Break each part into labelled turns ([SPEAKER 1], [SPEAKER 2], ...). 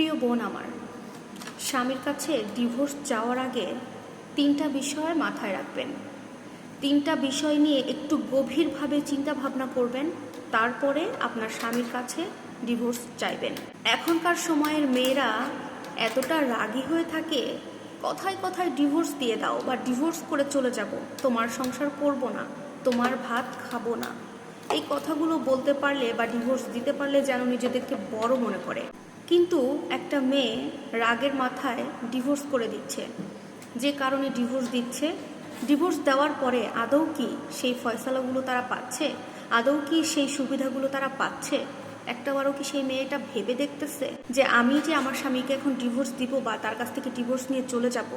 [SPEAKER 1] প্রিয় বোন আমার, স্বামীর কাছে ডিভোর্স চাওয়ার আগে তিনটা বিষয় মাথায় রাখবেন। তিনটা বিষয় নিয়ে একটু গভীরভাবে চিন্তা ভাবনা করবেন, তারপরে আপনার স্বামীর কাছে ডিভোর্স চাইবেন। এখনকার সময়ের মেয়েরা এতটা রাগী হয়ে থাকে, কথায় কথায় ডিভোর্স দিয়ে দাও বা ডিভোর্স করে চলে যাব, তোমার সংসার করব না, তোমার ভাত খাব না। এই কথাগুলো বলতে পারলে বা ডিভোর্স দিতে পারলে যেন নিজেদেরকে বড় মনে করে। কিন্তু একটা মেয়ে রাগের মাথায় ডিভোর্স করে দিচ্ছে। যে কারণে ডিভোর্স দিচ্ছে। ডিভোর্স দেওয়ার পরে আদৌ কি সেই ফয়সালাগুলো তারা পাচ্ছে? আদৌ কি সেই সুবিধাগুলো তারা পাচ্ছে? একটাবারও কি সেই মেয়েটা ভেবে দেখতেছে যে আমি যে আমার স্বামীকে এখন ডিভোর্স দিব বা তার কাছ থেকে ডিভোর্স নিয়ে চলে যাব?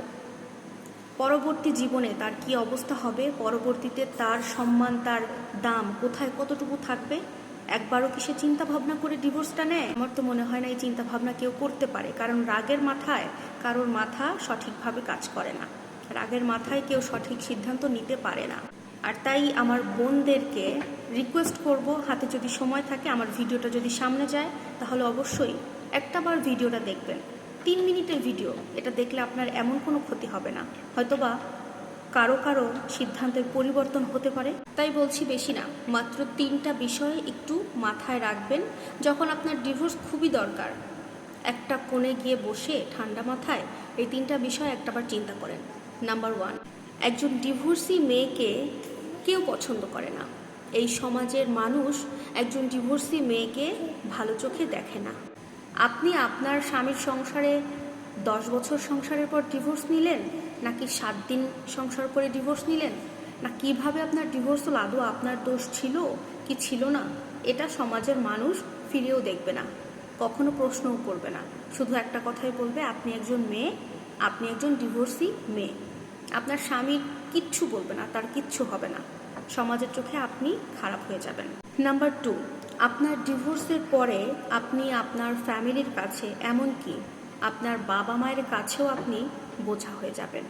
[SPEAKER 1] পরবর্তী জীবনে তার কি অবস্থা হবে? পরবর্তীতে তার সম্মান, তার দাম কোথায় কতটুকু থাকবে? একবারও কি সে চিন্তা ভাবনা করে ডিভোর্সটা নেয়? আমার তো মনে হয় না এই চিন্তা ভাবনা কেউ করতে পারে, কারণ রাগের মাথায় কারোর মাথা সঠিকভাবে কাজ করে না। রাগের মাথায় কেউ সঠিক সিদ্ধান্ত নিতে পারে না। আর তাই আমার বোনদেরকে রিকোয়েস্ট করব, হাতে যদি সময় থাকে, আমার ভিডিওটা যদি সামনে যায়, তাহলে অবশ্যই একটাবার ভিডিওটা দেখবেন। তিন মিনিটের ভিডিও, এটা দেখলে আপনার এমন কোনো ক্ষতি হবে না। হয়তোবা কারও কারও সিদ্ধান্তের পরিবর্তন হতে পারে। তাই বলছি বেশি না, মাত্র তিনটা বিষয় একটু মাথায় রাখবেন যখন আপনার ডিভোর্স খুবই দরকার। একটা কোণে গিয়ে বসে ঠান্ডা মাথায় এই তিনটা বিষয় একটাবার চিন্তা করেন। নাম্বার ওয়ান একজন ডিভোর্সি মেয়েকে কেউ পছন্দ করে না। এই সমাজের মানুষ একজন ডিভোর্সি মেয়েকে ভালো চোখে দেখে না। আপনি আপনার স্বামীর সংসারে দশ বছর সংসারের পর ডিভোর্স নিলেন? নাকি সাত দিন সংসার করে ডিভোর্স নিলেন? না কীভাবে আপনার ডিভোর্স হলো? আপনার দোষ ছিল? কি ছিল না? এটা সমাজের মানুষ ফিরেও দেখবে না। কখনো প্রশ্নও করবে না। শুধু একটা কথাই বলবে, আপনি একজন মেয়ে, আপনি একজন ডিভোর্সি মেয়ে। আপনার স্বামী কিচ্ছু বলবে না, তার কিচ্ছু হবে না। সমাজের চোখে আপনি খারাপ হয়ে যাবেন। নাম্বার টু আপনার ডিভোর্সের পরে আপনি আপনার ফ্যামিলির কাছে এমনকি আপনার বাবা মায়ের কাছেও আপনি বোঝা হয়ে যাবেন।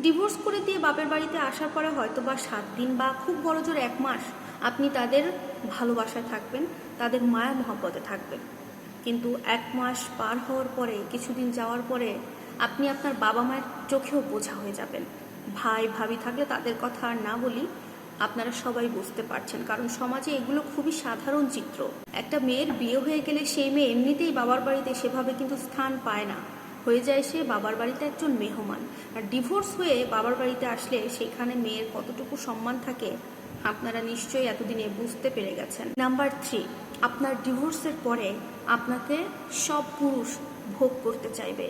[SPEAKER 1] ডিভোর্স করে দিয়ে বাপের বাড়িতে আসার পরে হয়তো বা সাত দিন বা খুব বড় জোর এক মাস আপনি তাদের ভালোবাসায় থাকবেন, তাদের মায়া মহব্বতে থাকবেন। কিন্তু এক মাস পার হওয়ার পরে, কিছুদিন যাওয়ার পরে আপনি আপনার বাবা মায়ের চোখেও বোঝা হয়ে যাবেন। ভাই, ভাবি থাকলে তাদের কথা আর না বলি আপনারা সবাই বুঝতে পারছেন, কারণ সমাজে এগুলো খুবই সাধারণ চিত্র। একটা মেয়ের বিয়ে হয়ে গেলে সেই মেয়ে এমনিতেই বাবার বাড়িতে সেভাবে কিন্তু স্থান পায় না। হয়ে যায় সে বাবার বাড়িতে একজন মেহমান। আর ডিভোর্স হয়ে বাবার বাড়িতে আসলে সেখানে মেয়ের কতটুকু সম্মান থাকে, আপনারা নিশ্চয়ই এতদিনে বুঝতে পেরে গেছেন। নাম্বার থ্রি, আপনার ডিভোর্সের পরে আপনাকে সব পুরুষ ভোগ করতে চাইবে।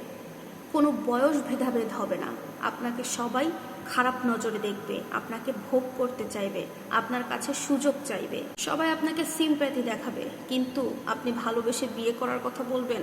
[SPEAKER 1] কোনো বয়স ভেদাভেদ হবে না। আপনাকে সবাই খারাপ নজরে দেখবে, আপনাকে ভোগ করতে চাইবে, আপনার কাছে সুযোগ চাইবে। সবাই আপনাকে সিম্প্যাথি দেখাবে, কিন্তু আপনি ভালোবেসে বিয়ে করার কথা বলবেন,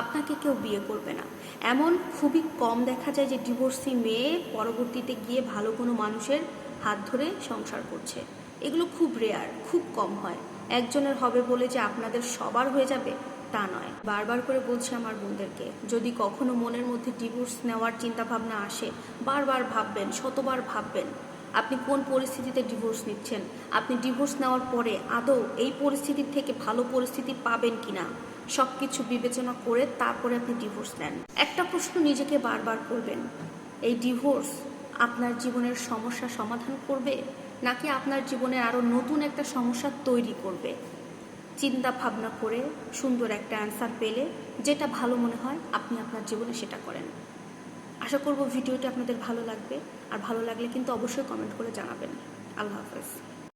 [SPEAKER 1] আপনাকে কেউ বিয়ে করবে না। এমন খুবই কম দেখা যায় যে ডিভোর্সি মেয়ে পরবর্তীতে গিয়ে ভালো কোনো মানুষের হাত ধরে সংসার করছে। এগুলো খুব রেয়ার খুব কম হয়। একজনের হবে বলে যে আপনাদের সবার হয়ে যাবে তা নয়। বারবার করে বলছি আমার বোনদেরকে, যদি কখনো মনের মধ্যে ডিভোর্স নেওয়ার চিন্তা ভাবনা আসে, বারবার ভাববেন, শতবার ভাববেন, আপনি কোন পরিস্থিতিতে ডিভোর্স নিচ্ছেন? আপনি ডিভোর্স নেওয়ার পরে আদৌ এই পরিস্থিতির থেকে ভালো পরিস্থিতি পাবেন কিনা? সব কিছু বিবেচনা করে তারপরে আপনি ডিভোর্স নেন। একটা প্রশ্ন নিজেকে বারবার করবেন, এই ডিভোর্স আপনার জীবনের সমস্যা সমাধান করবে, নাকি আপনার জীবনে আরও নতুন একটা সমস্যা তৈরি করবে? চিন্তা ভাবনা করে সুন্দর একটা অ্যান্সার পেলে যেটা ভালো মনে হয় আপনি আপনার জীবনে সেটা করেন। আশা করব ভিডিওটি আপনাদের ভালো লাগবে। আর ভালো লাগলে কিন্তু অবশ্যই কমেন্ট করে জানাবেন। আল্লাহ হাফেজ।